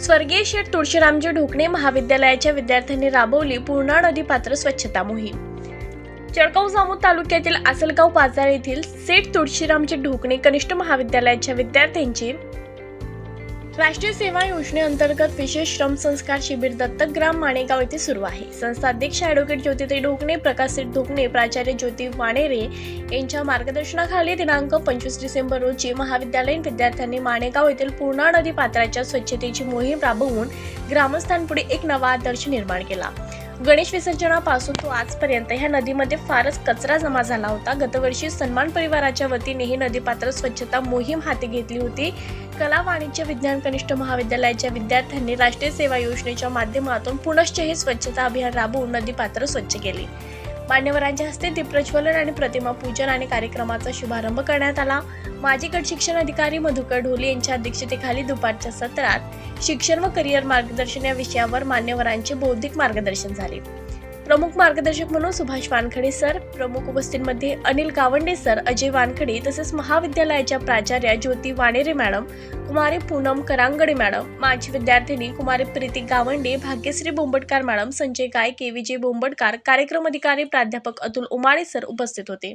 स्वर्गीय शेठ तुळशीरामजी ढोकणे महाविद्यालयाच्या विद्यार्थ्यांनी राबवली पूर्णा नदी पात्र स्वच्छता मोहीम. जळगाव जामोद तालुक्यातील आसलगाव बाजार येथील सेठ तुळशीरामजी ढोकणे कनिष्ठ महाविद्यालयाच्या विद्यार्थ्यांची राष्ट्रीय सेवा योजनेअंतर्गत विशेष श्रम संस्कार शिबिर दत्तक ग्राम माणेगाव येथे सुरू आहे. संस्था अध्यक्ष ॲडव्होकेट ज्योतिताई ढोकणे प्रकाशित ढोकणे प्राचार्य ज्योती वाणेरे यांच्या मार्गदर्शनाखाली दिनांक पंचवीस डिसेंबर रोजी महाविद्यालयीन विद्यार्थ्यांनी माणेगाव येथील पूर्णा नदी पात्राच्या स्वच्छतेची मोहीम राबवून ग्रामस्थांपुढे एक नवा आदर्श निर्माण केला. गणेश विसर्जनापासून तो आजपर्यंत ह्या नदीमध्ये फारच कचरा जमा झाला होता. गतवर्षी सन्मान परिवाराच्या वतीने ही नदीपात्र स्वच्छता मोहीम हाती घेतली होती. कला वाणिज्य विज्ञान कनिष्ठ महाविद्यालयाच्या विद्यार्थ्यांनी राष्ट्रीय सेवा योजनेच्या माध्यमातून पुनश्च हे स्वच्छता अभियान राबवून नदीपात्र स्वच्छ केले. मान्यवरांच्या हस्ते दीपप्रज्वलन आणि प्रतिमा पूजन आणि कार्यक्रमाचा शुभारंभ करण्यात आला. माजी गट शिक्षण अधिकारी मधुकर ढोले यांच्या अध्यक्षतेखाली दुपारच्या सत्रात शिक्षण व करिअर मार्गदर्शन या विषयावर मान्यवरांचे बौद्धिक मार्गदर्शन झाले. प्रमुख मार्गदर्शक म्हणून सुभाष वानखडे सर प्रमुख उपस्थितींमध्ये अनिल गावंडे सर अजय वानखडे तसेच महाविद्यालयाच्या प्राचार्या ज्योती वाणेरे मॅडम कुमारी पूनम करांगडे मॅडम माजी विद्यार्थिनी कुमारी प्रीती गावंडे भाग्यश्री बोंबटकार मॅडम संजय गायके विजय बोंबटकार कार्यक्रम अधिकारी प्राध्यापक अतुल उमाळे सर उपस्थित होते.